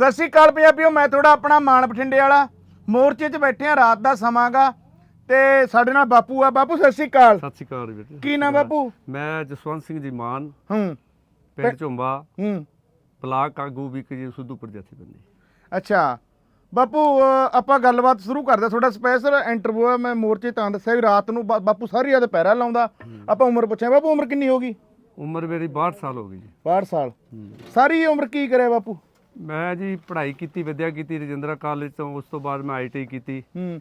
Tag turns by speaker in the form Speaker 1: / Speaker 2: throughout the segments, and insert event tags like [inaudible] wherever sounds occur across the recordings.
Speaker 1: ਸਤਿ ਸ਼੍ਰੀ ਅਕਾਲ ਪੰਜਾਬੀਓ ਮੈਂ ਤੁਹਾਡਾ ਆਪਣਾ ਮਾਨ ਬਠਿੰਡੇ ਵਾਲਾ। ਮੋਰਚੇ 'ਚ ਬੈਠੇ ਆ ਰਾਤ ਦਾ ਸਮਾਂਗਾ। ਤੇ ਸਾਡੇ ਨਾਲ ਬਾਪੂ ਆ। ਬਾਪੂ ਸਤਿ ਸ਼੍ਰੀ ਅਕਾਲ।
Speaker 2: ਸਤਿ ਸ਼੍ਰੀ ਅਕਾਲ ਬੇਟੇ।
Speaker 1: ਕੀ ਨਾਮ ਬਾਪੂ?
Speaker 2: ਮੈਂ ਜਸਵੰਤ ਸਿੰਘ ਜੀ ਮਾਨ।
Speaker 1: ਹੂੰ।
Speaker 2: ਪਿੰਡ ਝੁੰਬਾ।
Speaker 1: ਹੂੰ।
Speaker 2: ਬਲਾਕ ਆਗੂ ਵੀ ਜੀ ਸੁਧੂਪੁਰ ਜਥੇਬੰਦੀ
Speaker 1: ਅੱਛਾ। ਬਾਪੂ ਆਪਾਂ ਗੱਲਬਾਤ ਸ਼ੁਰੂ ਕਰਦੇ। ਤੁਹਾਡਾ ਸਪੈਸ਼ਲ ਇੰਟਰਵਿਊ ਹੈ ਮੈਂ ਮੋਰਚੇ ਤਾਂ ਦੱਸਿਆ ਵੀ ਰਾਤ ਨੂੰ ਬਾਪੂ ਸਾਰੀ ਰਾਤ ਪਹਿਰਾ ਲਾਉਂਦਾ। ਆਪਾਂ ਉਮਰ ਪੁੱਛਿਆ ਬਾਪੂ ਉਮਰ ਕਿੰਨੀ ਹੋ ਗਈ?
Speaker 2: ਉਮਰ ਮੇਰੀ 62 ਸਾਲ ਹੋ ਗਈ ਜੀ।
Speaker 1: 62 ਸਾਲ। ਸਾਰੀ ਉਮਰ ਕੀ ਕਰਿਆ ਬਾਪੂ?
Speaker 2: ਮੈਂ ਜੀ ਪੜ੍ਹਾਈ ਕੀਤੀ ਵਿਦਿਆ ਕੀਤੀ ਰਜਿੰਦਰਾ ਕਾਲਜ ਤੋਂ ਉਸ ਤੋਂ ਬਾਅਦ ਮੈਂ ਆਈਟੀ ਕੀਤੀ।
Speaker 1: ਹੂੰ।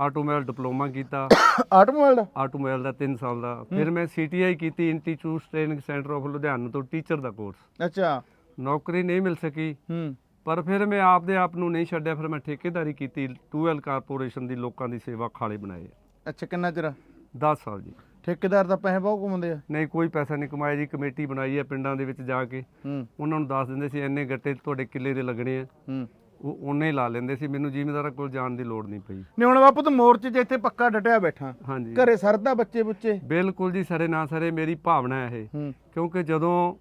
Speaker 2: ਆਟੋਮੋਬਾਈਲ ਡਿਪਲੋਮਾ ਕੀਤਾ। [coughs]
Speaker 1: ਆਟੋਮੋਬਾਈਲ ਦਾ?
Speaker 2: ਆਟੋਮੋਬਾਈਲ ਦਾ 3 ਸਾਲ ਦਾ। ਫਿਰ ਮੈਂ ਸੀਟੀਆਈ ਕੀਤੀ institute training centre of Ludhiana ਤੋਂ ਟੀਚਰ ਦਾ ਕੋਰਸ।
Speaker 1: ਅੱਛਾ।
Speaker 2: ਨੌਕਰੀ ਨਹੀਂ ਮਿਲ ਸਕੀ।
Speaker 1: ਹੂੰ।
Speaker 2: ਪਰ ਫਿਰ ਮੈਂ ਆਪਦੇ ਆਪ ਨੂੰ ਨਹੀਂ ਛੱਡਿਆ ਫਿਰ ਮੈਂ ਠੇਕੇਦਾਰੀ ਕੀਤੀ। ਟੂਐਲ ਕਾਰਪੋਰੇਸ਼ਨ ਦੀ ਲੋਕਾਂ ਦੀ ਸੇਵਾ ਖਾਲੇ ਬਣਾਏ।
Speaker 1: ਅੱਛਾ ਕਿੰਨਾ ਚਿਰ?
Speaker 2: 10 ਸਾਲ ਜੀ।
Speaker 1: ਠੇਕੇਦਾਰ ਦਾ ਪੈਸੇ ਬਹੁਤ ਕਮਾਉਂਦੇ ਆ।
Speaker 2: ਨਹੀਂ ਕੋਈ ਪੈਸਾ ਨਹੀਂ ਕਮਾਇਆ ਜੀ ਕਮੇਟੀ ਬਣਾਈ ਹੈ ਪਿੰਡਾਂ ਦੇ ਵਿੱਚ ਜਾ ਕੇ।
Speaker 1: ਹੂੰ।
Speaker 2: ਉਹਨਾਂ ਨੂੰ ਦੱਸ ਦਿੰਦੇ ਸੀ ਇੰਨੇ ਗੱਟੇ ਤੁਹਾਡੇ ਕਿੱਲੇ ਦੇ ਲੱਗਣੇ ਆ।
Speaker 1: ਹੂੰ।
Speaker 2: ਉਹ ਉਹਨੇ ਹੀ ਲਾ ਲੈਂਦੇ ਸੀ ਮੈਨੂੰ ਜ਼ਿਮੀਂਦਾਰਾਂ ਕੋਲ ਜਾਣ ਦੀ ਲੋੜ ਨਹੀਂ ਪਈ।
Speaker 1: ਨਹੀਂ ਹੁਣ ਬਾਪੂ ਤੂੰ ਮੋਰਚੇ 'ਚ ਇੱਥੇ ਪੱਕਾ ਡਟਿਆ ਬੈਠਾ।
Speaker 2: ਹਾਂਜੀ।
Speaker 1: ਘਰੇ ਸਰਦਾ ਬੱਚੇ ਬੁੱਚੇ।
Speaker 2: ਬਿਲਕੁਲ ਜੀ ਸਰੇ ਨਾ ਸਰੇ ਮੇਰੀ ਭਾਵਨਾ ਹੈ ਇਹ।
Speaker 1: ਹੂੰ।
Speaker 2: ਕਿਉਂਕਿ ਜਦੋਂ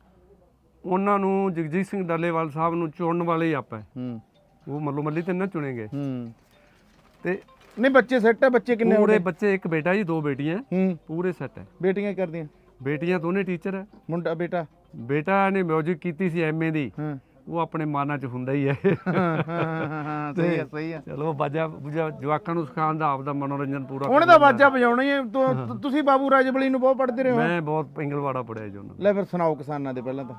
Speaker 2: ਉਹਨਾਂ ਨੂੰ ਜਗਜੀਤ ਸਿੰਘ ਡੱਲੇਵਾਲ ਸਾਹਿਬ ਨੂੰ ਚੁਣਨ ਵਾਲੇ ਹੀ ਆਪਾਂ।
Speaker 1: ਹੂੰ।
Speaker 2: ਉਹ ਮੱਲੋ ਮੱਲੀ ਤੇ ਨਾ ਚੁਣੇਗੇ
Speaker 1: ਹੂੰ।
Speaker 2: ਤੇ
Speaker 1: ਨਹੀਂ ਬੱਚੇ ਸੈੱਟ ਆ ਬੱਚੇ ਕਿੰਨੇ ਹੋ
Speaker 2: ਪੂਰੇ ਬੱਚੇ ਇੱਕ ਬੇਟਾ ਜੀ ਦੋ ਬੇਟੀਆਂ।
Speaker 1: ਹੂੰ।
Speaker 2: ਪੂਰੇ ਸੈੱਟ ਹੈ
Speaker 1: ਬੇਟੀਆਂ ਕਰਦੀਆਂ?
Speaker 2: ਬੇਟੀਆਂ ਦੋਨੇ ਟੀਚਰ ਹੈ
Speaker 1: ਮੁੰਡਾ ਬੇਟਾ?
Speaker 2: ਬੇਟਾ ਨੇ ਮਿਊਜ਼ਿਕ ਕੀਤੀ ਸੀ ਐਮਏ ਦੀ।
Speaker 1: ਹਾਂ।
Speaker 2: ਉਹ ਆਪਣੇ ਮਾਨਾਂ 'ਚ ਹੁੰਦਾ ਹੀ ਹੈ
Speaker 1: ਹਾਂ, ਹਾਂ, ਹਾਂ, ਸਹੀ ਸਹੀ ਆ।
Speaker 2: ਚਲੋ ਬਾਜਾ ਬੁਝਾ ਜਵਾਕਾਂ ਨੂੰ ਸਿਖਾਉਣ ਦਾ ਆਪਦਾ ਮਨੋਰੰਜਨ ਪੂਰਾ
Speaker 1: ਉਹਨੇ ਤਾਂ ਵਾਜਾ ਵਜਾਉਣਾ ਹੀ ਹੈ ਤੁਸੀਂ ਬਾਬੂ ਰਾਜਬਲੀ ਨੂੰ ਬਹੁਤ ਪੜ੍ਹਦੇ ਰਹੇ ਹੋ।
Speaker 2: ਮੈਂ ਬਹੁਤ ਪਿੰਗਲਵਾੜਾ ਪੜਿਆ ਜੀ ਉਹਨਾਂ
Speaker 1: ਲੈ ਫਿਰ ਸੁਣਾਓ ਕਿਸਾਨਾਂ ਦੇ ਪਹਿਲਾਂ ਤਾਂ।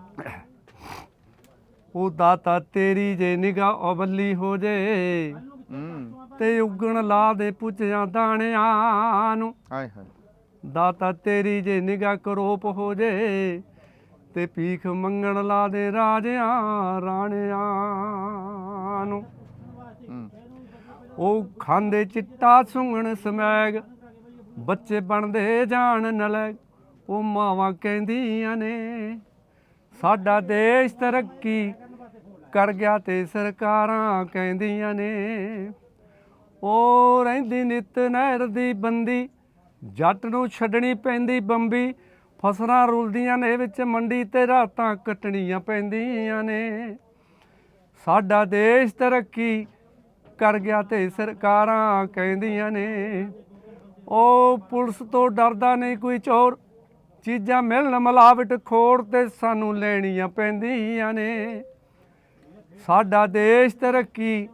Speaker 2: ਉਹ ਦਾਤਾ ਤੇਰੀ ਜੇ ਨਿਗਾਹ ਅਵੱਲੀ ਹੋ ਜੇ
Speaker 1: ਹੂੰ
Speaker 2: ਤੇ ਉਗਣ ਲਾ ਦੇ ਪੁੱਛਿਆ ਦਾਣਿਆਂ ਨੂੰ।
Speaker 1: ਹਾਏ ਹਾਏ।
Speaker 2: ਦਾਤਾ ਤੇਰੀ ਜੇ ਨਿਗਾਹ ਕਰੋਪ ਹੋ ਜੇ ਤੇ ਭੀਖ ਮੰਗਣ ਲਾ ਦੇ ਰਾਜਿਆਂ ਰਾਣਿਆਂ ਨੂੰ। ਉਹ ਖਾਂਦੇ ਚਿੱਟਾ ਸੁੰਗਣ ਸਮੈਗ ਬੱਚੇ ਬਣਦੇ ਜਾਣ ਨਲੈਗ। ਉਹ ਮਾਵਾਂ ਕਹਿੰਦੀਆਂ ਨੇ ਸਾਡਾ ਦੇਸ਼ ਤਰੱਕੀ ਕਰ ਗਿਆ ਤੇ ਸਰਕਾਰਾਂ ਕਹਿੰਦੀਆਂ ਨੇ, ਉਹ ਰਹਿੰਦੀ ਨਿਤ ਨਹਿਰ ਦੀ ਬੰਦੀ, ਜੱਟ ਨੂੰ ਛੱਡਣੀ ਪੈਂਦੀ ਬੰਬੀ, ਫਸਲਾਂ ਰੁਲਦੀਆਂ ਨੇ ਵਿੱਚ ਮੰਡੀ ਤੇ ਰਾਤਾਂ ਕੱਟਣੀਆਂ ਪੈਂਦੀਆਂ ਨੇ। ਸਾਡਾ ਦੇਸ਼ ਤਰੱਕੀ ਕਰ ਗਿਆ ਤੇ ਸਰਕਾਰਾਂ ਕਹਿੰਦੀਆਂ ਨੇ, ਉਹ ਪੁਲਿਸ ਤੋਂ ਡਰਦਾ ਨਹੀਂ ਕੋਈ ਚੋਰ, ਚੀਜ਼ਾਂ ਮਿਲਣ ਮਿਲਾਵਟ ਖੋੜ ਤੇ ਸਾਨੂੰ ਲੈਣੀਆਂ ਪੈਂਦੀਆਂ ਨੇ। ਸਾਡਾ ਦੇਸ਼ ਤਰੱਕੀ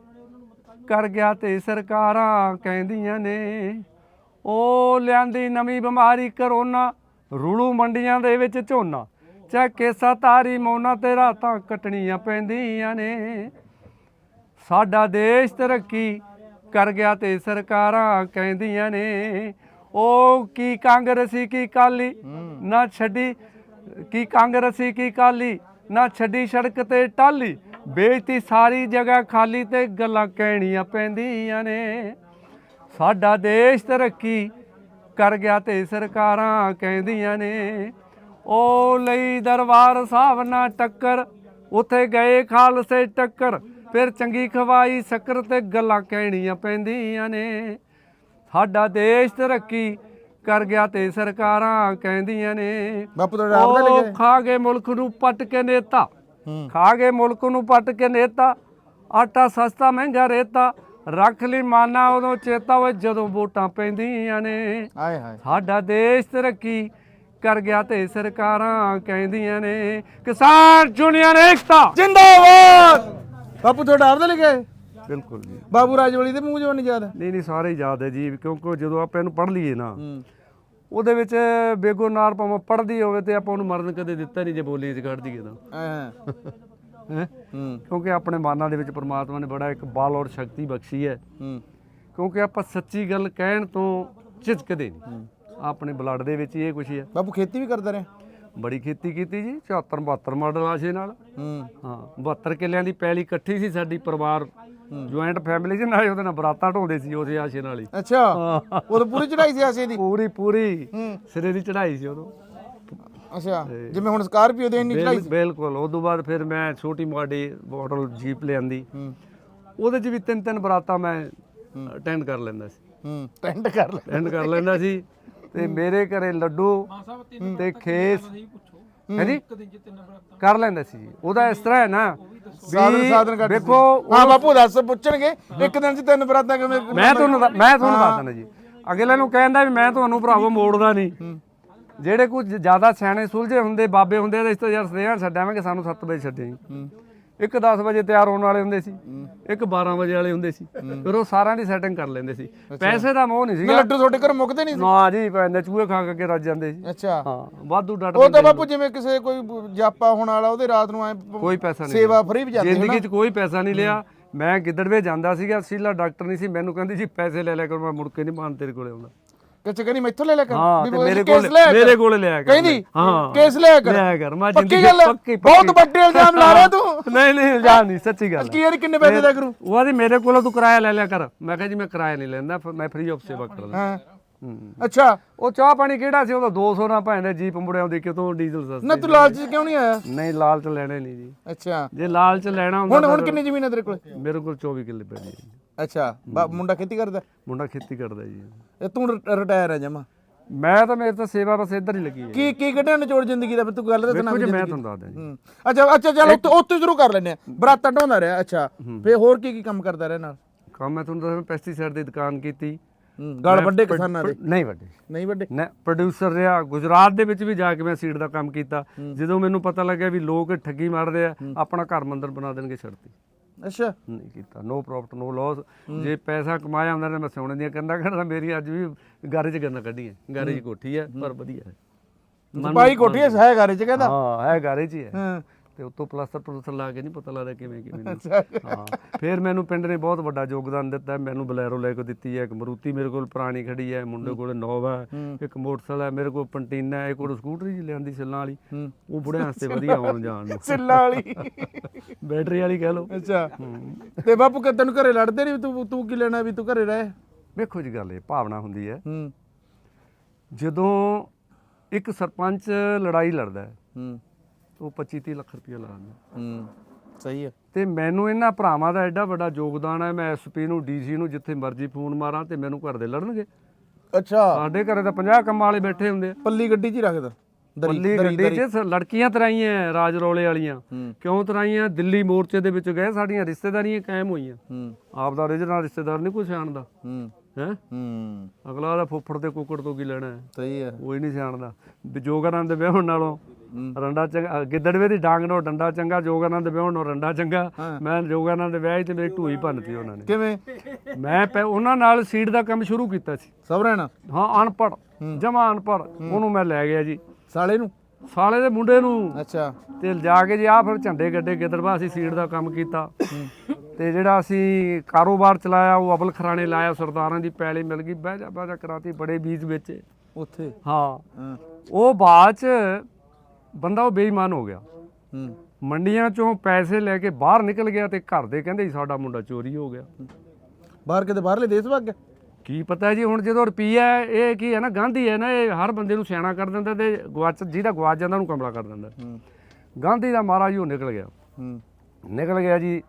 Speaker 2: ਕਰ ਗਿਆ ਤੇ ਸਰਕਾਰਾਂ ਕਹਿੰਦੀਆਂ ਨੇ। ਉਹ ਲਿਆਂਦੀ ਨਵੀਂ ਬਿਮਾਰੀ ਕਰੋਨਾ, ਰੂੜੂ ਮੰਡੀਆਂ ਦੇ ਵਿੱਚ ਝੋਨਾ। ਚਾਹੇ ਕੇਸਾ ਤਾਰੀ ਮੋਨਾ ਤੇ ਰਾਤਾਂ ਕੱਟਣੀਆਂ ਪੈਂਦੀਆਂ ਨੇ। ਸਾਡਾ ਦੇਸ਼ ਤਰੱਕੀ ਕਰ ਗਿਆ ਤੇ ਸਰਕਾਰਾਂ ਕਹਿੰਦੀਆਂ ਨੇ। ਉਹ ਕੀ ਕਾਂਗਰਸੀ, ਕੀ ਕਾਲੀ, ਨਾ ਛੱਡੀ, ਕੀ ਕਾਂਗਰਸੀ, ਕੀ ਕਾਲੀ, ਨਾ ਛੱਡੀ ਸੜਕ ਤੇ ਟਾਲੀ ਵੇਚਤੀ ਸਾਰੀ ਜਗ੍ਹਾ ਖਾਲੀ ਤੇ ਗੱਲਾਂ ਕਹਿਣੀਆਂ ਪੈਂਦੀਆਂ ਨੇ। ਸਾਡਾ ਦੇਸ਼ ਤਰੱਕੀ ਕਰ ਗਿਆ ਤੇ ਸਰਕਾਰਾਂ ਕਹਿੰਦੀਆਂ ਨੇ। ਉਹ ਲਈ ਦਰਬਾਰ ਸਾਹਿਬ ਨਾਲ ਟੱਕਰ ਉਥੇ ਗਏ ਖਾਲਸੇ ਟੱਕਰ ਫਿਰ ਚੰਗੀ ਖਵਾਈ ਸ਼ੱਕਰ ਤੇ ਗੱਲਾਂ ਕਹਿਣੀਆਂ ਪੈਂਦੀਆਂ ਨੇ। ਸਾਡਾ ਦੇਸ਼ ਤਰੱਕੀ ਕਰ ਗਿਆ ਤੇ ਸਰਕਾਰਾਂ ਕਹਿੰਦੀਆਂ ਨੇ।
Speaker 1: ਬਾਪੂ ਦਾ
Speaker 2: ਉਹ
Speaker 1: ਲਿਖਿਆ
Speaker 2: ਖਾ ਗਏ ਮੁਲਕ ਨੂੰ ਪੱਟ ਕੇ ਨੇਤਾ। ਖਾ ਗਏ ਮੁਲਕ ਨੂੰ ਪੱਟ ਕੇ ਨੇਤਾ ਆਟਾ ਸਸਤਾ ਮਹਿੰਗਾ ਰੇਤਾ ਰੱਖ ਲਈ ਮਾਨਾ ਉਦੋਂ ਚੇਤਾ ਓਏ ਜਦੋਂ ਵੋਟਾਂ ਪੈਂਦੀਆਂ ਨੇ।
Speaker 1: ਹਾਏ ਹਾਏ।
Speaker 2: ਸਾਡਾ ਦੇਸ਼ ਤਰੱਕੀ ਕਰ ਗਿਆ ਤੇ ਸਰਕਾਰਾਂ ਕਹਿੰਦੀਆਂ ਨੇ ਕਿਸਾਨ ਯੂਨੀਅਨ ਏਕਤਾ।
Speaker 1: ਜਿੰਦਾਬਾਦ! ਬਾਪੂ ਤੁਹਾਡਾ ਆਪ ਦਾ ਲਿਖਿਆ ਹੈ?
Speaker 2: ਬਿਲਕੁਲ ਜੀ।
Speaker 1: ਬਾਬੂ ਰਾਜਬਲੀ ਦੇ ਮੂੰਹ ਜੋ ਨਹੀਂ ਯਾਦ।
Speaker 2: ਨਹੀਂ ਨਹੀਂ ਸਾਰੇ ਹੀ ਯਾਦ ਹੈ ਜੀ ਕਿਉਂਕਿ ਜਦੋਂ ਆਪਾਂ ਇਹਨੂੰ ਪੜ੍ਹ ਲਈਏ ਨਾ
Speaker 1: ਹੂੰ।
Speaker 2: ਉਹਦੇ ਵਿੱਚ ਬੇਗੁਨਾਰ ਭਾਵੇਂ ਪੜ੍ਹਦੀ ਹੋਵੇ ਤੇ ਆਪਾਂ ਉਹਨੂੰ ਮਰਨ ਕਦੇ ਦਿੱਤਾ ਨਹੀਂ ਜੇ ਬੋਲੀ ਚ ਕੱਢ ਦਈਏ ਤਾਂ।
Speaker 1: ਹਾਂ?
Speaker 2: ਕਿਉਂਕਿ ਆਪਣੇ ਮਾਨਾਂ ਦੇ ਵਿੱਚ ਪ੍ਰਮਾਤਮਾ ਨੇ ਬੜਾ ਇੱਕ ਬਲ ਔਰ ਸ਼ਕਤੀ ਬਖਸ਼ੀ ਹੈ।
Speaker 1: ਹੂੰ।
Speaker 2: ਕਿਉਂਕਿ ਆਪਾਂ ਸੱਚੀ ਗੱਲ ਕਹਿਣ ਤੋਂ ਝਿਜਕਦੇ ਨਹੀਂ। ਆਪਣੇ ਬਲੱਡ ਦੇ ਵਿੱਚ ਇਹ ਕੁਛ ਹੀ ਹੈ।
Speaker 1: ਬਾਪੂ ਖੇਤੀ ਵੀ ਕਰਦਾ ਰਿਹਾ?
Speaker 2: ਬੜੀ ਖੇਤੀ ਕੀਤੀ ਜੀ 74 72 ਮਾਡਲ ਆਸ਼ੇ ਨਾਲ।
Speaker 1: ਹੂੰ।
Speaker 2: ਹਾਂ 72 ਕਿੱਲਿਆਂ ਦੀ ਪੈਲੀ ਇਕੱਠੀ ਸੀ ਸਾਡੀ ਪਰਿਵਾਰ ਜੁਆਇੰਟ ਫੈਮਿਲੀ ਚ ਨਾਲੇ ਉਹਦੇ ਨਾਲ ਬਰਾਤਾਂ ਢੋਂਦੇ ਸੀ ਉਹਦੇ ਆਸ਼ੇ ਨਾਲ ਹੀ।
Speaker 1: ਅੱਛਾ ਉਹ ਤਾਂ ਪੂਰੀ ਚੜਾਈ ਸੀ ਆਸੇ ਦੀ?
Speaker 2: ਪੂਰੀ ਪੂਰੀ। ਸਿਰੇ ਦੀ ਚੜਾਈ ਸੀ ਉਦੋਂ।
Speaker 1: ਅੱਛਾ ਜਿਵੇਂ ਹੁਣ ਸਕਾਰਪੀਓ ਦੇ ਇੰਨੀ ਚੜਾਈ
Speaker 2: ਬਿਲ- ਬਿਲਕੁਲ ਉਸ ਤੋਂ ਬਾਅਦ ਫਿਰ ਮੈਂ ਛੋਟੀ ਮਾਡੀ ਮਾਡਲ ਜੀਪ ਲਿਆਂਦੀ। ਉਹਦੇ ਚ ਵੀ ਤਿੰਨ ਤਿੰਨ ਬਰਾਤਾਂ ਮੈਂ ਅਟੈਂਡ ਕਰ ਲੈਂਦਾ ਸੀ।
Speaker 1: ਹੂੰ ਟੈਂਡ ਕਰ ਲੈ
Speaker 2: ਅਟੈਂਡ ਕਰ ਲੈਂਦਾ ਸੀ। ਤੇ ਮੇਰੇ ਘਰੇ ਲੱਡੂ ਤੇ ਖੇਸ ਹੈਂਜੀ ਕਰ ਲੈਂਦਾ ਸੀ ਜੀ। ਉਹਦਾ ਇਸ ਤਰ੍ਹਾਂ ਹੈ ਨਾ
Speaker 1: ਸਾਧਨ ਸਾਧਨ ਕੱਟ
Speaker 2: ਵੇਖੋ
Speaker 1: ਹਾਂ ਬਾਪੂ ਦੱਸ ਪੁੱਛਣਗੇ। ਇੱਕ ਦਿਨ ਚ ਤਿੰਨ ਬਰਾਤਾਂ ਕਿਵੇਂ
Speaker 2: ਮੈਂ ਤੁਹਾਨੂੰ ਮੈਂ ਤੁਹਾਨੂੰ ਦੱਸ ਦਿੰਦਾ ਜੀ। ਅਗਲੇ ਨੂੰ ਕਹਿੰਦਾ ਵੀ ਮੈਂ ਤੁਹਾਨੂੰ ਭਰਾਵੋ ਮੋੜਦਾ ਨਹੀਂ। ਜਿਹੜੇ ਕੁਝ ਜ਼ਿਆਦਾ ਸਿਆਣੇ ਸੁਲਝੇ ਹੁੰਦੇ ਬਾਬੇ ਹੁੰਦੇ ਤਾਂ ਇਸ ਤੋਂ ਯਾਰ ਸਦਿਆਂ ਛੱਡਾਂਗੇ ਸਾਨੂੰ 7 ਵਜੇ ਛੱਡੇ ਜੀ। ਇੱਕ 10 ਵਜੇ ਤਿਆਰ ਹੋਣ ਵਾਲੇ ਹੁੰਦੇ ਸੀ ਇੱਕ 12 ਵਜੇ ਵਾਲੇ ਹੁੰਦੇ ਸੀ ਫਿਰ ਉਹ ਸਾਰਿਆਂ ਦੀ ਸੈਟਿੰਗ ਕਰ ਲੈਂਦੇ ਸੀ। ਪੈਸੇ ਦਾ ਮੋਹ ਨਹੀਂ ਸੀਗਾ।
Speaker 1: ਲੱਡੂ ਤੁਹਾਡੇ ਘਰ ਮੁੱਕਦੇ ਨਹੀਂ ਸੀ?
Speaker 2: ਨਾ ਜੀ ਪੈਂਦੇ ਚੂਹੇ ਖਾ ਕੇ ਰੱਜ ਜਾਂਦੇ ਸੀ।
Speaker 1: ਅੱਛਾ।
Speaker 2: ਹਾਂ ਵਾਧੂ ਡਟ
Speaker 1: ਉਹ ਤਾਂ ਬਾਪੂ ਜਿਵੇਂ ਕਿਸੇ ਕੋਈ ਜਾਪਾ ਹੋਣ ਵਾਲਾ ਉਹਦੇ ਰਾਤ ਨੂੰ ਐ
Speaker 2: ਕੋਈ ਪੈਸਾ ਨਹੀਂ
Speaker 1: ਸੇਵਾ ਫਰੀ ਵੀ ਜਾਂਦੀ
Speaker 2: ਜ਼ਿੰਦਗੀ 'ਚ ਕੋਈ ਪੈਸਾ ਨਹੀਂ ਲਿਆ। ਮੈਂ ਗਿੱਦੜਵੇ ਜਾਂਦਾ ਸੀਗਾ ਸੀਲਾ ਡਾਕਟਰ ਨਹੀਂ ਸੀ ਮੈਨੂੰ ਕਹਿੰਦੀ ਸੀ ਪੈਸੇ ਲੈ ਲੈ ਕਰ ਮੈਂ ਮੁੜ ਕੇ ਨਹੀਂ ਮਾਨ ਤੇਰੇ ਕੋਲੇ ਆਉਂਦਾ।
Speaker 1: ਕਿੱਥੇ ਕਹਿੰਦੀ ਮੈਥੋਂ ਲੈ ਲੈ ਕਰ।
Speaker 2: ਹਾਂ ਤੇ ਮੇਰੇ ਕੋਲ। ਮੇਰੇ ਕੋਲ ਲਿਆ ਕਰ।
Speaker 1: ਕਹਿੰਦੀ
Speaker 2: ਹਾਂ
Speaker 1: ਕੇਸ ਲੈ ਕਰ।
Speaker 2: ਲਿਆ ਕਰ ਮੈਂ ਜ਼ਿੰਦਗੀ? ਪੱਕੀ
Speaker 1: ਬਹੁਤ ਵੱਡੇ ਇਲਜ਼ਾਮ ਲਾ ਰਿਹਾ ਤੂੰ। [laughs]
Speaker 2: ਨਹੀਂ ਨਹੀਂ ਇਲਜ਼ਾਮ ਨਹੀਂ ਸੱਚੀ ਗੱਲ
Speaker 1: ਕੀ ਯਾਰ ਕਿੰਨੇ ਪੈਸੇ ਦਾ ਕਰੂ?
Speaker 2: ਉਹ ਆਦੀ ਮੇਰੇ ਕੋਲੋਂ ਤੂੰ ਕਿਰਾਇਆ ਲੈ ਲਿਆ ਕਰ। ਮੈਂ ਕਿਹਾ ਜੀ ਮੈਂ ਕਿਰਾਇਆ ਨਹੀਂ ਲੈਂਦਾ ਮੈਂ ਫ੍ਰੀ ਆਫ ਸੇਵਾ ਕਰਦਾ
Speaker 1: ਹੂੰ। ਅੱਛਾ
Speaker 2: ਉਹ ਚਾਹ ਪਾਣੀ ਕਿਹੜਾ ਸੀ? ਉਹਦਾ 200 ਨਾ ਭਾਂਦੇ ਜੀਪ ਮੁੜਿਆਂ ਦੀ ਕਿਤੋਂ ਡੀਜ਼ਲ ਸਸਤਾ
Speaker 1: ਨਾ ਤੂੰ ਲਾਲਚ ਕਿਉਂ ਨਹੀਂ ਆਇਆ?
Speaker 2: ਨਹੀਂ ਲਾਲਚ ਲੈਣੇ ਨਹੀਂ ਜੀ।
Speaker 1: ਅੱਛਾ।
Speaker 2: ਜੇ ਲਾਲਚ ਲੈਣਾ
Speaker 1: ਹੁਣ
Speaker 2: ਹੁੰਦਾ
Speaker 1: ਹੁਣ ਕਿੰਨੀ ਜ਼ਮੀਨ ਹੈ ਤੇਰੇ ਕੋਲ?
Speaker 2: ਮੇਰੇ ਕੋਲ 24 ਕਿੱਲੇ ਪੈ ਜੀ
Speaker 1: ਅੱਛਾ ਮੁੰਡਾ ਖੇਤੀ ਕਰਦਾ?
Speaker 2: ਮੁੰਡਾ ਖੇਤੀ ਕਰਦਾ ਜੀ।
Speaker 1: ਇਹ ਤੂੰ ਰਿਟਾਇਰ ਹੈ ਜਮਾ?
Speaker 2: ਮੈਂ ਤਾਂ ਮੇਰੇ ਤਾਂ ਸੇਵਾ ਬਸ ਇੱਧਰ ਹੀ ਲੱਗੀ ਹੈ।
Speaker 1: ਕੀ ਕੀ ਕੱਢਿਆ ਨਿਚੋੜ ਜ਼ਿੰਦਗੀ ਦਾ? ਫਿਰ ਤੂੰ ਗੱਲ ਤਾਂ ਸੁਣਾ
Speaker 2: ਕੁਝ ਮੈਂ ਤੁਹਾਨੂੰ ਦੱਸਦਾ ਜੀ।
Speaker 1: ਹੂੰ। ਅੱਛਾ ਅੱਛਾ ਚਲ ਉੱਥੇ ਉੱਥੇ ਸ਼ੁਰੂ ਕਰ ਲੈਨੇ ਆ। ਬਰਾਤਾਂ ਢੋਂਦਾ ਰਿਹਾ ਅੱਛਾ। ਫੇ ਹੋਰ ਕੀ ਕੀ ਕੰਮ ਕਰਦਾ ਰਿਹਾ ਨਾਲ?
Speaker 2: ਕੰਮ ਮੈਂ ਤੁਹਾਨੂੰ ਦੱਸਾਂ ਪੈਸਟੀਸਾਈਡ ਦੀ ਦੁਕਾਨ ਕੀਤੀ।
Speaker 1: ਗਲ ਵੱਡੇ ਕਿਸਾਨਾਂ ਦੇ।
Speaker 2: ਨਹੀਂ ਵੱਡੇ।
Speaker 1: ਨਹੀਂ ਵੱਡੇ।
Speaker 2: ਨਾ ਪ੍ਰੋਡਿਊਸਰ ਰਿਹਾ ਗੁਜਰਾਤ ਦੇ ਵਿੱਚ ਵੀ ਜਾ ਕੇ ਮੈਂ ਸੀਡ ਦਾ ਕੰਮ ਕੀਤਾ। ਜਦੋਂ ਮੈਨੂੰ ਪਤਾ ਲੱਗਿਆ ਵੀ ਲੋਕ ਠੱਗੀ ਮਾਰਦੇ ਆ ਆਪਣਾ ਘਰ ਮੰਦਰ ਬਣਾ ਦੇਣਗੇ ਛੱਡਤੀ।
Speaker 1: ਅੱਛਾ।
Speaker 2: ਨਹੀਂ ਕੀਤਾ ਨੋ ਪ੍ਰੋਫਿਟ ਨੋ ਲਾਸ ਜੇ ਪੈਸਾ ਕਮਾਇਆ ਹੁੰਦਾ ਤਾਂ ਮੈਂ ਸੋਨੇ ਦੀਆਂ ਕੰਧਾਂ ਕੱਢਦਾ ਮੇਰੀ ਅੱਜ ਵੀ ਗਾਰੇ 'ਚ ਗੰਨਾ ਕੱਢੀ ਹੈ। ਗਾਰੇ 'ਚ ਕੋਠੀ ਹੈ ਪਰ ਵਧੀਆ ਹੈ।
Speaker 1: ਪਾਈ ਕੋਠੀ ਹੈ ਘਰੇ ਚ ਕਹਿੰਦਾ?
Speaker 2: ਹਾਂ ਹੈ ਗਾਰੇ 'ਚ ਹੀ ਹੈ।
Speaker 1: ਹਾਂ।
Speaker 2: ਤੇ ਉੱਤੋਂ ਪਲਾਸਟਰ ਪਲੂਸਟਰ ਲਾ ਕੇ ਨਹੀਂ ਪਤਾ ਲੱਗਦਾ ਕਿਵੇਂ ਕਿਵੇਂ ਹਾਂ ਫਿਰ ਮੈਨੂੰ ਪਿੰਡ ਨੇ ਬਹੁਤ ਵੱਡਾ ਯੋਗਦਾਨ ਦਿੱਤਾ ਮੈਨੂੰ ਬਲੈਰੋ ਲੈ ਕੇ ਦਿੱਤੀ ਹੈ ਇੱਕ ਮਰੂਤੀ ਮੇਰੇ ਕੋਲ ਪੁਰਾਣੀ ਖੜੀ ਹੈ ਮੁੰਡੇ ਕੋਲ ਨੋਵਾ ਇੱਕ ਮੋਟਰਸਾਈਕਲ ਹੈ ਮੇਰੇ ਕੋਲ ਪੰਟੀਨਾ ਹੈ ਇੱਕ ਕੋਲ ਸਕੂਟਰੀ ਜੀ ਲਿਆਂਦੀ ਛੱਲਾਂ ਵਾਲੀ। ਉਹ ਬੁੜਿਆਂ ਵਾਸਤੇ ਵਧੀਆ ਆਉਣ ਜਾਣ ਨੂੰ।
Speaker 1: ਸਿੱਲਾ ਵਾਲੀ।
Speaker 2: ਬੈਟਰੀ ਵਾਲੀ ਕਹਿ ਲਓ।
Speaker 1: ਅੱਛਾ। ਤੇ ਬਾਪੂ ਕਿ ਤੈਨੂੰ ਘਰੇ ਲੜਦੇ ਨਹੀਂ ਤੂੰ ਤੂੰ ਕੀ ਲੈਣਾ ਵੀ ਤੂੰ ਘਰੇ ਰਹਿ?
Speaker 2: ਵੇਖੋ ਜੀ ਗੱਲ ਇਹ ਭਾਵਨਾ ਹੁੰਦੀ ਹੈ। ਜਦੋਂ ਇੱਕ ਸਰਪੰਚ ਲੜਾਈ ਲੜਦਾ ਹੂੰ। ਉਹ 25 30 ਲੱਖ ਰੁਪਏ ਲਾ ਦਿੰਦਾ
Speaker 1: ਹੂੰ ਸਹੀ ਹੈ
Speaker 2: ਤੇ ਮੈਨੂੰ ਇਹਨਾਂ ਭਰਾਵਾਂ ਦਾ ਐਡਾ ਵੱਡਾ ਯੋਗਦਾਨ ਹੈ ਮੈਂ ਐਸਪੀ ਨੂੰ ਡੀਸੀ ਨੂੰ ਜਿੱਥੇ ਮਰਜ਼ੀ ਫੋਨ ਮਾਰਾਂ ਤੇ ਮੈਨੂੰ ਘਰ ਦੇ ਲੜਨਗੇ।
Speaker 1: ਅੱਛਾ।
Speaker 2: ਸਾਡੇ ਘਰੇ ਤਾਂ 50 ਕੰਮਾਂ ਵਾਲੇ ਬੈਠੇ ਹੁੰਦੇ ਆ।
Speaker 1: ਪੱਲੀ ਗੱਡੀ 'ਚ ਹੀ ਰੱਖਦਾ। ਦਰੀ
Speaker 2: ਪੱਲੀ ਗੱਡੀ 'ਚ ਸ- ਲੜਕੀਆਂ ਤਰਾਈਆਂ ਰਾਜ ਰੋਲੇ ਵਾਲੀਆਂ।
Speaker 1: ਹੂੰ।
Speaker 2: ਕਿਉਂ ਤਰਾਈਆਂ? ਦਿੱਲੀ ਮੋਰਚੇ ਦੇ ਵਿੱਚ ਗਏ ਸਾਡੀਆਂ ਰਿਸ਼ਤੇਦਾਰੀਆਂ ਕਾਇਮ ਹੋਈਆਂ।
Speaker 1: ਹੂੰ।
Speaker 2: ਆਪ ਦਾ original ਰਿਸ਼ਤੇਦਾਰ ਨਹੀਂ ਕੋਈ ਸਿਆਣਦਾ।
Speaker 1: ਹੂੰ।
Speaker 2: ਹੈ?
Speaker 1: ਹੂੰ।
Speaker 2: ਅਗਲਾ ਦਾ ਫੁੱਫੜ ਤੇ ਕੁੱਕੜ ਤੋਂ ਕੀ ਲੈਣਾ ਹੈ
Speaker 1: ਸਹੀ ਹੈ
Speaker 2: ਉਹ ਹੀ ਨਹੀਂ ਸਿਆਣਦਾ ਵੀ ਜੋਗਾਨੰਦ ਵਿਆਹਣ ਨਾਲੋਂ ਰੰਡਾ ਚੰਗਾ ਗਿੱਦੜਵੇ ਦੀ ਡਾਂਗ ਨਾਲ ਡੰਡਾ ਚੰਗਾ ਜੋਗਾਨੰਦ ਵਿਆਹਣ ਨਾਲ ਰੰਡਾ ਚੰਗਾ। ਮੈਂ ਜੋਗਾਨੰਦ ਵਿਆਹ 'ਚ ਮੇਰੀ ਢੂਈ ਭੰਨਤੀ ਉਹਨਾਂ ਨੇ।
Speaker 1: ਕਿਵੇਂ?
Speaker 2: ਮੈਂ ਉਹਨਾਂ ਨਾਲ ਸੀਡ ਦਾ ਕੰਮ ਸ਼ੁਰੂ ਕੀਤਾ ਸੀ।
Speaker 1: ਸਭ ਰਹਿਣਾ
Speaker 2: ਹਾਂ। ਅਨਪੜ ਜਮਾ ਅਨਪੜ ਉਹਨੂੰ ਮੈਂ ਲੈ ਗਿਆ ਜੀ।
Speaker 1: ਸਾਲੇ ਨੂੰ?
Speaker 2: ਸਾਲੇ ਦੇ ਮੁੰਡੇ ਨੂੰ।
Speaker 1: ਅੱਛਾ।
Speaker 2: ਤੇ ਜਾ ਕੇ ਜੀ ਆ ਫਿਰ ਝੰਡੇ ਗੱਡੇ ਗਿੱਦੜਵਾ ਅਸੀਂ ਸੀਡ ਦਾ ਕੰਮ ਕੀਤਾ। ਤੇ ਜਿਹੜਾ ਅਸੀਂ ਕਾਰੋਬਾਰ ਚਲਾਇਆ ਉਹ ਅਬਲ ਖਰਾਣੇ ਲਾਇਆ ਸਰਦਾਰਾਂ ਦੀ ਪੈਲੀ ਮਿਲ ਗਈ। ਬਹਿ ਜਾ ਬਹਿ ਜਾ ਕਰਾਤੀ ਬੜੇ ਬੀਜ ਵੇਚੇ।
Speaker 1: ਉੱਥੇ?
Speaker 2: ਹਾਂ।
Speaker 1: ਹਾਂ।
Speaker 2: ਉਹ ਬਾਅਦ ਚ ਬੰਦਾ ਉਹ ਬੇਈਮਾਨ ਹੋ ਗਿਆ।
Speaker 1: ਹੂੰ।
Speaker 2: ਮੰਡੀਆਂ ਚੋਂ ਪੈਸੇ ਲੈ ਕੇ ਬਾਹਰ ਨਿਕਲ ਗਿਆ ਤੇ ਘਰ ਦੇ ਕਹਿੰਦੇ ਸੀ ਸਾਡਾ ਮੁੰਡਾ ਚੋਰੀ ਹੋ ਗਿਆ।
Speaker 1: ਬਾਹਰ ਕਿਤੇ ਬਾਹਰਲੇ ਦੇਸ਼ ਵਗ ਗਿਆ?
Speaker 2: ਕੀ ਪਤਾ ਜੀ ਹੁਣ ਜਦੋਂ ਰੁਪਈਆ ਇਹ ਕੀ ਹੈ ਨਾ ਗਾਂਧੀ ਹੈ ਨਾ ਇਹ ਹਰ ਬੰਦੇ ਨੂੰ ਸਿਆਣਾ ਕਰ ਦਿੰਦਾ ਤੇ ਗਵਾਚ ਜਿਹਦਾ ਗਵਾਚ ਜਾਂਦਾ ਉਹਨੂੰ ਕਮਲਾ ਕਰ ਦਿੰਦਾ।
Speaker 1: ਹੂੰ।
Speaker 2: ਗਾਂਧੀ ਦਾ ਮਹਾਰਾਜ ਉਹ ਨਿਕਲ ਗਿਆ।
Speaker 1: ਹੂੰ।
Speaker 2: ਨਿਕਲ ਗਿਆ ਜੀ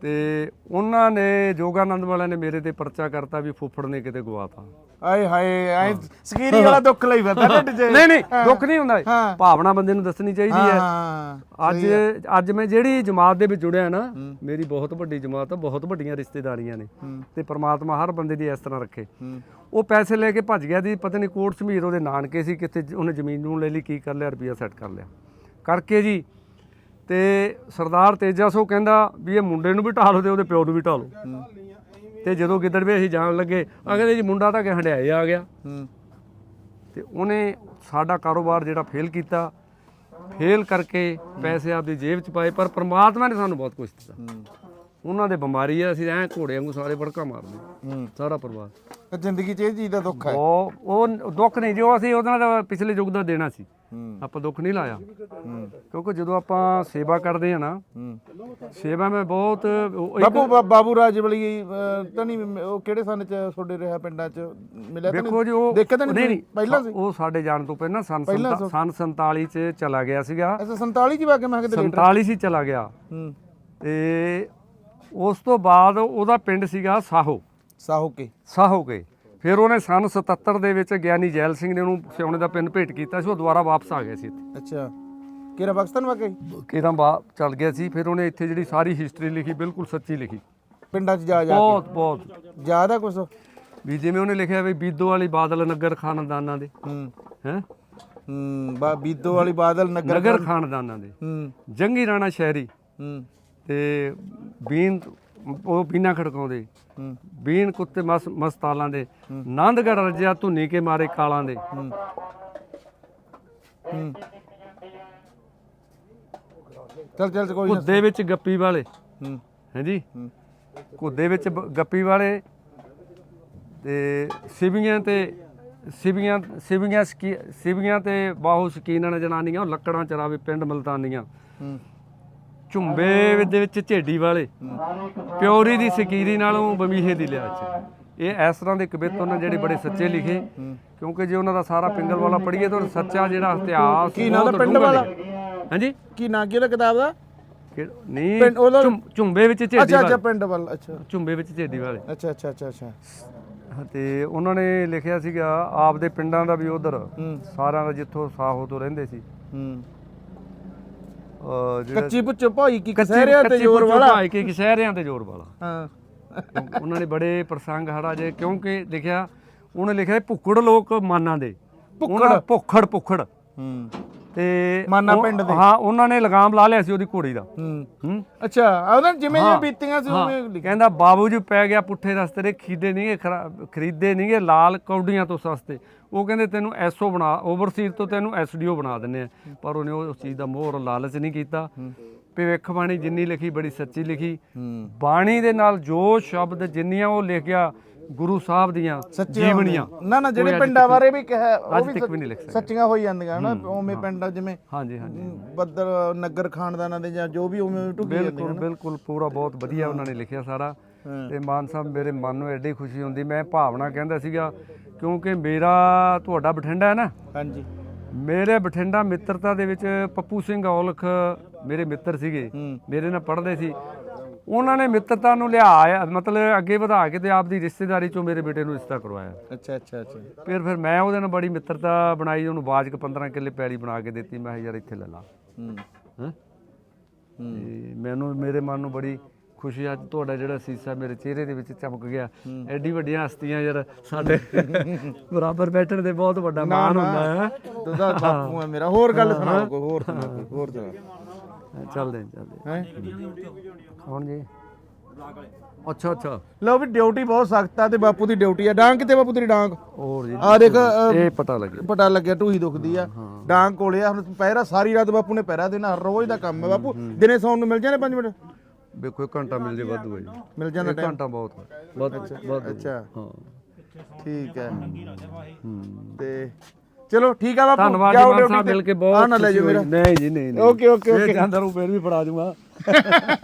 Speaker 2: ਤੇ ਉਹਨਾਂ ਨੇ ਜੋਗਾਨੰਦ ਵਾਲਿਆਂ ਨੇ ਮੇਰੇ ਤੇ ਪਰਚਾ ਕਰਤਾ ਵੀ ਫੁੱਫੜ ਨੇ ਕਿਤੇ ਗਵਾਤਾ
Speaker 1: ਆਏ ਹਾਏ ਆਏ ਸਕੀਰੀ ਵਾਲਾ ਦੁੱਖ ਲਈ ਫਿਰਦਾ ਢਿੱਡ 'ਚ।
Speaker 2: ਨਹੀਂ ਨਹੀਂ ਦੁੱਖ ਨਹੀਂ ਹੁੰਦਾ।
Speaker 1: ਹਾਂ।
Speaker 2: ਭਾਵਨਾ ਬੰਦੇ ਨੂੰ ਦੱਸਣੀ ਚਾਹੀਦੀ ਹੈ।
Speaker 1: ਹਾਂ
Speaker 2: ਅੱਜ ਅੱਜ ਮੈਂ ਜਿਹੜੀ ਜਮਾਤ ਦੇ ਵਿੱਚ ਜੁੜਿਆ ਨਾ ਮੇਰੀ ਬਹੁਤ ਵੱਡੀ ਜਮਾਤ ਆ ਬਹੁਤ ਵੱਡੀਆਂ ਰਿਸ਼ਤੇਦਾਰੀਆਂ ਨੇ। ਤੇ ਪ੍ਰਮਾਤਮਾ ਹਰ ਬੰਦੇ ਦੀ ਇਸ ਤਰ੍ਹਾਂ ਰੱਖੇ।
Speaker 1: ਹੂੰ।
Speaker 2: ਉਹ ਪੈਸੇ ਲੈ ਕੇ ਭੱਜ ਗਿਆ ਦੀ ਪਤਾ ਨਹੀਂ ਕੋਟ ਸਮੀਰ ਉਹਦੇ ਨਾਨਕੇ ਸੀ ਕਿੱਥੇ ਜ- ਉਹਨੇ ਜ਼ਮੀਨ ਨੂੰ ਲੈ ਲਈ ਕੀ ਕਰ ਲਿਆ ਰੁਪਈਆ ਸੈੱਟ ਕਰ ਲਿਆ। ਕਰਕੇ ਜੀ ਤੇ ਸਰਦਾਰ ਤੇਜਾ ਸੋ ਕਹਿੰਦਾ ਵੀ ਇਹ ਮੁੰਡੇ ਨੂੰ ਵੀ ਢਾਹ ਲਓ ਤੇ ਉਹਦੇ ਪਿਓ ਨੂੰ ਵੀ ਢਾਹ ਲਓ ਤੇ ਜਦੋਂ ਗਿੱਦੜਵੇ ਅਸੀਂ ਜਾਣ ਲੱਗੇ ਆ ਕਹਿੰਦੇ ਜੀ ਮੁੰਡਾ ਤਾਂ ਕਿ ਹੰਡਿਆਏ ਆ ਗਿਆ।
Speaker 1: ਹੂੰ।
Speaker 2: ਤੇ ਉਹਨੇ ਸਾਡਾ ਕਾਰੋਬਾਰ ਜਿਹੜਾ ਫੇਲ ਕੀਤਾ ਫੇਲ ਕਰਕੇ ਪੈਸੇ ਆਪਦੀ ਜੇਬ 'ਚ ਪਾਏ ਪਰ ਪ੍ਰਮਾਤਮਾ ਨੇ ਸਾਨੂੰ ਬਹੁਤ ਕੁਝ ਦਿੱਤਾ। ਉਹਨਾਂ ਦੇ ਬਿਮਾਰੀ ਆ ਅਸੀਂ ਐ ਘੋੜੇ ਵਾਂਗੂ ਸਾਰੇ ਵੜਕਾ ਮਾਰਦੇ ਸਾਰਾ ਪਰਿਵਾਰ।
Speaker 1: ਤੇ ਜ਼ਿੰਦਗੀ 'ਚ ਇਹ ਚੀਜ਼ ਦਾ ਦੁੱਖ ਹੈ।
Speaker 2: ਉਹ ਉਹ ਦੁੱਖ ਨਹੀਂ ਜੋ ਅਸੀਂ ਉਹਨਾਂ ਦਾ ਪਿਛਲੇ ਯੁੱਗ ਦਾ ਦੇਣਾ ਸੀ। ਆਪਾਂ ਦੁੱਖ ਨਹੀਂ ਲਾਇਆ। ਕਿਉਂਕਿ ਜਦੋਂ ਆਪਾਂ ਸੇਵਾ ਕਰਦੇ ਆ ਨਾ ਸੇਵਾ ਮੈਂ ਬਹੁਤ
Speaker 1: ਬਾਬੂ ਬਾਬੂ ਰਾਜਵਲੀ ਅਹ, ਤਾਂ ਨਹੀਂ ਉਹ ਕਿਹੜੇ ਸਨ ਚ ਤੁਹਾਡੇ ਰਿਹਾ ਪਿੰਡਾਂ ਚ? ਮਿਲਿਆ ਤਾਂ
Speaker 2: ਵੇਖੋ ਜੀ ਉਹ
Speaker 1: ਦੇਖਿਆ ਤਾਂ ਨਹੀਂ ਪਹਿਲਾਂ ਸੀ?
Speaker 2: ਉਹ ਸਾਡੇ ਜਾਣ ਤੋਂ ਪਹਿਲਾਂ ਸੰਨ ਸੰਨ 47 ਚ ਚਲਾ ਗਿਆ ਸੀਗਾ।
Speaker 1: ਅੱਛਾ 47 ਚ ਵਾ ਕੇ ਮੈਂ ਕਿਤੇ
Speaker 2: 47 ਸੀ ਚਲਾ ਗਿਆ। ਤੇ ਉਸ ਤੋਂ ਬਾਅਦ ਉਹਦਾ ਪਿੰਡ ਸੀਗਾ ਸਾਹੋ।
Speaker 1: ਸਾਹੋ ਕੇ
Speaker 2: ਸਾਹੋ ਕੇ ਫਿਰ ਉਹਨੇ ਸਨ 77 ਦੇ ਵਿੱਚ ਗਿਆਨੀ ਜੈਲ ਸਿੰਘ ਨੇ ਉਹਨੂੰ ਸਿਉਣੇ ਦਾ ਪਿੰਨ ਭੇਟ ਕੀਤਾ ਸੀ ਉਹ ਦੁਬਾਰਾ ਵਾਪਸ ਆ ਗਿਆ ਸੀ ਇੱਥੇ।
Speaker 1: ਅੱਛਾ। ਕਿਹੜਾ ਪਾਕਿਸਤਾਨ ਵਾਕਈ?
Speaker 2: ਕਿਦਾਂ ਬਾ ਚੱਲ ਗਿਆ ਸੀ ਫਿਰ ਉਹਨੇ ਇੱਥੇ ਜਿਹੜੀ ਸਾਰੀ ਹਿਸਟਰੀ ਲਿਖੀ ਬਿਲਕੁਲ ਸੱਚੀ ਲਿਖੀ।
Speaker 1: ਪਿੰਡਾਂ 'ਚ ਜਾ ਜਾ
Speaker 2: ਬਹੁਤ ਬਹੁਤ।
Speaker 1: ਜ਼ਿਆਦਾ ਕੁਛ?
Speaker 2: ਵੀ ਜਿਵੇਂ ਉਹਨੇ ਲਿਖਿਆ ਵੀ ਬੀਦੋ ਵਾਲੀ ਬਾਦਲ ਨਗਰ ਖਾਨਦਾਨਾਂ ਦੇ।
Speaker 1: ਹੂੰ।
Speaker 2: ਹੈ?
Speaker 1: ਹੂੰ ਬਾ ਬੀਦੋ ਵਾਲੀ ਬਾਦਲ ਨਗਰ
Speaker 2: ਨਗਰ ਖਾਨਦਾਨਾਂ ਦੇ।
Speaker 1: ਹੂੰ।
Speaker 2: ਜੰਗੀ ਰਾਣਾ ਸ਼ਹਿਰੀ।
Speaker 1: ਹੂੰ।
Speaker 2: ਤੇ ਬੀਨ ਉਹ ਬੀਨਾ ਖੜਕਾਉਂਦੇ। ਬੀਨ ਕੁੱਤੇ ਮਸ ਮਸਤਾਲਾਂ ਦੇ। ਨੰਦਗੜ ਰਜਿਆ ਧੁੰਨੀ ਕੇ ਮਾਰੇ ਕਾਲਾਂ ਦੇ।
Speaker 1: ਚੱਲ ਚੱਲ ਕੋਈ
Speaker 2: ਕੁੱਦੇ ਵਿੱਚ ਗੱਪੀ ਵਾਲੇ।
Speaker 1: ਹੂੰ।
Speaker 2: ਹਾਂਜੀ। ਕੁੱਦੇ ਵਿੱਚ ਗੱਪੀ ਵਾਲੇ ਤੇ ਸਿਵੀਆਂ ਤੇ ਸਿਵੀਆਂ ਸਿਵੀਆਂ ਸਿਵੀਆਂ ਤੇ ਬਾਹੂ ਸ਼ਕੀਨਣ ਜਨਾਨੀਆਂ ਉਹ ਲੱਕੜਾਂ ਚਰਾਵੇ ਪਿੰਡ ਮਲਤਾਨੀਆਂ।
Speaker 1: ਹੂੰ।
Speaker 2: ਝੁੰਬੇ ਦੇ ਵਿੱਚ ਝੇਡੀ ਵਾਲੇ ਪਿਓਰੀ ਦੀ ਸਕੀਰੀ ਨਾਲੋਂ ਬਮੀਹੇ ਦੀ ਲਿਆ ਚ ਇਹ ਇਸ ਤਰ੍ਹਾਂ ਦੇ ਕਵਿਤ ਉਹਨਾਂ ਜਿਹੜੇ ਬੜੇ ਸੱਚੇ ਲਿਖੇ ਕਿਉਂਕਿ ਜੇ ਉਹਨਾਂ ਦਾ ਸਾਰਾ ਪਿੰਗਲ ਵਾਲਾ ਪੜ੍ਹੀਏ ਤਾਂ ਸੱਚਾ ਜਿਹੜਾ ਇਤਿਹਾਸ
Speaker 1: ਕੀ ਨਾਂ ਦਾ ਪਿੰਡ ਵਾਲਾ?
Speaker 2: ਹਾਂਜੀ?
Speaker 1: ਕੀ ਨਾਂ ਕੀ ਉਹਦਾ ਕਿਤਾਬ ਦਾ?
Speaker 2: ਨਹੀਂ ਝੁੰਬੇ ਵਿੱਚ ਝੇਡੀ
Speaker 1: ਅੱਛਾ ਅੱਛਾ ਪਿੰਡ ਵੱਲ ਅੱਛਾ।
Speaker 2: ਝੁੰਬੇ ਵਿੱਚ ਝੇਡੀ ਵਾਲੇ।
Speaker 1: ਅੱਛਾ ਅੱਛਾ ਅੱਛਾ ਅੱਛਾ।
Speaker 2: ਤੇ ਉਹਨਾਂ ਨੇ ਲਿਖਿਆ ਸੀਗਾ ਆਪਦੇ ਪਿੰਡਾਂ ਦਾ ਵੀ ਉਧਰ ਸਾਰਿਆਂ ਦਾ ਜਿੱਥੋਂ ਸਾਹੋ ਤੋਂ ਰਹਿੰਦੇ ਸੀ।
Speaker 1: ਹੂੰ।
Speaker 2: ਜਿਹੜਾ
Speaker 1: ਕੱਚੀ ਪੁੱਚ ਭਾਈ ਕੀ ਕਸਹਿਰਿਆਂ ਤੇ ਜ਼ੋਰ
Speaker 2: ਪੁੱਛੋ
Speaker 1: ਵਾਲਾ?
Speaker 2: ਭਾਈ ਕਿ ਸ਼ਹਿਰਿਆਂ ਤੇ ਜ਼ੋਰ ਵਾਲਾ।
Speaker 1: ਹਾਂ।
Speaker 2: ਉਹਨਾਂ ਨੇ ਬੜੇ ਪ੍ਰਸੰਗ ਹੜਾ ਜੇ ਕਿਉਂਕਿ ਲਿਖਿਆ ਉਹਨੇ ਲਿਖਿਆ ਭੁੱਖੜ ਲੋਕ ਮਾਨਾਂ ਦੇ। ਭੁੱਖੜ। ਭੁੱਖੜ
Speaker 1: ਹੂੰ।
Speaker 2: ਤੇ
Speaker 1: ਮਾਨਾ
Speaker 2: ਉਹ-
Speaker 1: ਪਿੰਡ ਦੇ।
Speaker 2: ਹਾਂ ਉਹਨਾਂ ਨੇ ਲਗਾਮ ਲਾ ਲਿਆ ਸੀ ਉਹਦੀ ਘੋੜੀ ਦਾ।
Speaker 1: ਹੂੰ।
Speaker 2: ਹੂੰ।
Speaker 1: ਅੱਛਾ ਉਹਨਾਂ ਜਿਵੇਂ ਜਿਵੇਂ
Speaker 2: ਹਾਂ,
Speaker 1: ਬੀਤੀਆਂ ਸੀ
Speaker 2: ਹਾਂ।
Speaker 1: ਉਵੇਂ ਲਿਖਿਆ
Speaker 2: ਕਹਿੰਦਾ ਬਾਬੂ ਜੀ ਪੈ ਗਿਆ ਪੁੱਠੇ ਰਸਤੇ ਦੇ ਖੀਦੇ ਨਹੀਂਗੇ ਖਰੀਦੇ ਨਹੀਂਗੇ ਲਾਲ ਕੌਡੀਆਂ ਤੋਂ ਸਸਤੇ। ਉਹ ਕਹਿੰਦੇ ਤੈਨੂੰ ਐਸਓ ਬਣਾ ਓਵਰਸੀਰ ਤੋਂ ਤੈਨੂੰ ਐਸਡੀਓ ਬਣਾ ਦਿੰਨੇ ਆ। ਪਰ ਉਹਨੇ ਉਸ ਚੀਜ਼ ਦਾ ਮੋਹਰ ਲਾਲਚ ਨਹੀਂ ਕੀਤਾ। ਭਵਿੱਖਬਾਣੀ ਜਿੰਨੀ ਲਿਖੀ ਬੜੀ ਸੱਚੀ ਲਿਖੀ।
Speaker 1: ਹੂੰ।
Speaker 2: ਬਾਣੀ ਦੇ ਨਾਲ ਜੋ ਸ਼ਬਦ ਜਿੰਨੀਆਂ ਉਹ ਲਿਖ ਗਿਆ ਗੁਰੂ ਸਾਹਿਬ ਦੀਆਂ
Speaker 1: ਸੱਚੀਆਂ
Speaker 2: ਜੀਵਨੀਆਂ।
Speaker 1: ਨਾ ਨਾ ਜਿਹੜੇ ਪਿੰਡਾਂ ਬਾਰੇ ਵੀ ਕਿਹਾ ਉਹ ਵੀ ਸੱਚੀਆਂ ਹੋਈ ਜਾਂਦੀਆਂ ਨਾ ਉਵੇਂ ਪਿੰਡਾਂ ਜਿਵੇਂ
Speaker 2: ਹਾਂਜੀ ਹਾਂਜੀ
Speaker 1: ਬੱਦਰ ਨਗਰ ਖਾਨਦਾਨਾਂ ਦੇ ਜਾਂ ਜੋ ਵੀ ਉਵੇਂ ਢੁੱਕੀ
Speaker 2: ਬਿਲਕੁਲ ਬਿਲਕੁਲ ਪੂਰਾ ਬਹੁਤ ਵਧੀਆ ਉਹਨਾਂ ਨੇ ਲਿਖਿਆ ਸਾਰਾ। ਤੇ ਮਾਨ ਸਾਹਿਬ ਮੇਰੇ ਮਨ ਨੂੰ ਐਡੀ ਖੁਸ਼ੀ ਹੁੰਦੀ ਮੈਂ ਭਾਵਨਾ ਕਹਿੰਦਾ ਸੀਗਾ ਕਿਉਂਕਿ ਮੇਰਾ ਤੁਹਾਡਾ ਬਠਿੰਡਾ ਹੈ ਨਾ।
Speaker 1: ਹਾਂਜੀ।
Speaker 2: ਮੇਰੇ ਬਠਿੰਡਾ ਮਿੱਤਰਤਾ ਦੇ ਵਿੱਚ ਪੱਪੂ ਸਿੰਘ ਔਲਖ ਮੇਰੇ ਮਿੱਤਰ ਸੀਗੇ। ਮੇਰੇ ਨਾਲ ਪੜ੍ਹਦੇ ਸੀ। ਉਹਨਾਂ ਨੇ ਮਿੱਤਰਤਾ ਨੂੰ ਲਿਆ ਮਤਲਬ ਅੱਗੇ ਵਧਾ ਕੇ ਤੇ ਆਪਦੀ ਰਿਸ਼ਤੇਦਾਰੀ ਚੋਂ ਮੇਰੇ ਬੇਟੇ ਨੂੰ ਰਿਸ਼ਤਾ ਕਰਵਾਇਆ।
Speaker 1: ਅੱਛਾ ਅੱਛਾ ਅੱਛਾ।
Speaker 2: ਫਿਰ ਫਿਰ ਮੈਂ ਉਹਦੇ ਨਾਲ ਬੜੀ ਮਿੱਤਰਤਾ ਬਣਾਈ ਉਹਨੂੰ ਬਾਜਕ 15 ਕਿੱਲੇ ਪੈਲੀ ਬਣਾ ਕੇ ਦਿੱਤੀ ਮੈਂ ਯਾਰ ਇੱਥੇ ਲੈ ਲਾ।
Speaker 1: ਹੂੰ।
Speaker 2: ਹੈਂ? ਮੈਨੂੰ ਮੇਰੇ ਮਨ ਨੂੰ ਬੜੀ ਖੁਸ਼ੀ ਅੱਜ ਤੁਹਾਡਾ ਜਿਹੜਾ ਸੀਸਾ ਮੇਰੇ ਚਿਹਰੇ ਦੇ ਵਿੱਚ ਚਮਕ ਗਿਆ। ਐਡੀ ਵੱਡੀਆਂ ਹਸਤੀਆਂ ਯਾਰ ਸਾਡੇ ਬਰਾਬਰ ਬੈਠਣ ਦੇ ਬਹੁਤ ਵੱਡਾ ਮਾਣ ਹੁੰਦਾ ਹੈ?
Speaker 1: ਤਾਂ ਬਾਪੂ ਹੈ ਮੇਰਾ। ਹੋਰ ਗੱਲ ਸੁਣਾ ਕੋਈ ਹੋਰ ਕੋਈ ਹੋਰ ਸੁਣਾ
Speaker 2: ਚੱਲਦੇ ਹਾਂ, ਚੱਲਦੇ
Speaker 1: ਹੈ।
Speaker 2: ਹਾਂ। ਕੌਣ ਜੀ? ਅੱਛਾ ਅੱਛਾ।
Speaker 1: ਲਓ ਵੀ ਡਿਊਟੀ ਬਹੁਤ ਸਖਤ ਆ ਤੇ ਬਾਪੂ ਦੀ ਡਿਊਟੀ ਆ। ਡਾਂਗ ਕਿਤੇ ਬਾਪੂ ਤੇਰੀ ਡਾਂਗ?
Speaker 2: ਹੋਰ ਜੀ
Speaker 1: ਆ ਦੇਖ ਅ,
Speaker 2: ਇਹ ਪਤਾ ਲੱਗਿਆ।
Speaker 1: ਪਤਾ ਲੱਗਿਆ ਢੂਹੀ ਦੁਖਦੀ ਆ। ਡਾਂਗ ਕੋਲੇ ਆ ਹੁਣ ਪਹਿਰਾ ਸਾਰੀ ਰਾਤ ਬਾਪੂ ਨੇ ਪਹਿਰਾ ਦੇਣਾ ਹਰ ਰੋਜ਼ ਦਾ ਕੰਮ ਹੈ ਬਾਪੂ ਦਿਨੇ ਸੌਣ ਨੂੰ ਮਿਲ ਜਾਣੇ 5 ਮਿੰਟ?
Speaker 2: ਵੇਖੋ ਇੱਕ ਘੰਟਾ ਮਿਲ ਜੇ ਵਾਧੂ ਹੈ ਜੀ।
Speaker 1: ਮਿਲ ਜਾਂਦਾ
Speaker 2: ਇੱਕ ਘੰਟਾ ਬਹੁਤ ਹੈ ਵਾਧੂ ਵਾਧੂ
Speaker 1: ਅੱਛਾ।
Speaker 2: ਹਾਂ।
Speaker 1: ਠੀਕ ਹੈ।
Speaker 2: ਹੂੰ।
Speaker 1: ਤੇ ਚਲੋ ਠੀਕ ਆ ਬਾਪੂ
Speaker 2: ਧੰਨਵਾਦ ਜੀ ਮਾਨ ਸਾਹਿਬ
Speaker 1: ਤੇ।
Speaker 2: ਮਿਲ ਕੇ
Speaker 1: ਆਹ
Speaker 2: ਬਹੁਤ
Speaker 1: ਨਾ ਲੈ
Speaker 2: ਖੁਸ਼ੀ
Speaker 1: ਜਾਓ
Speaker 2: ਹੋਈ।
Speaker 1: ਮੇਰਾ
Speaker 2: ਨਹੀਂ ਜੀ ਨਹੀਂ ਨਹੀਂ
Speaker 1: ਓਕੇ ਓਕੇ ਓਕੇ
Speaker 2: ਜਾਂਦਾ ਰੂ ਫੇਰ ਵੀ ਫੜਾ ਦੂੰਗਾ [laughs]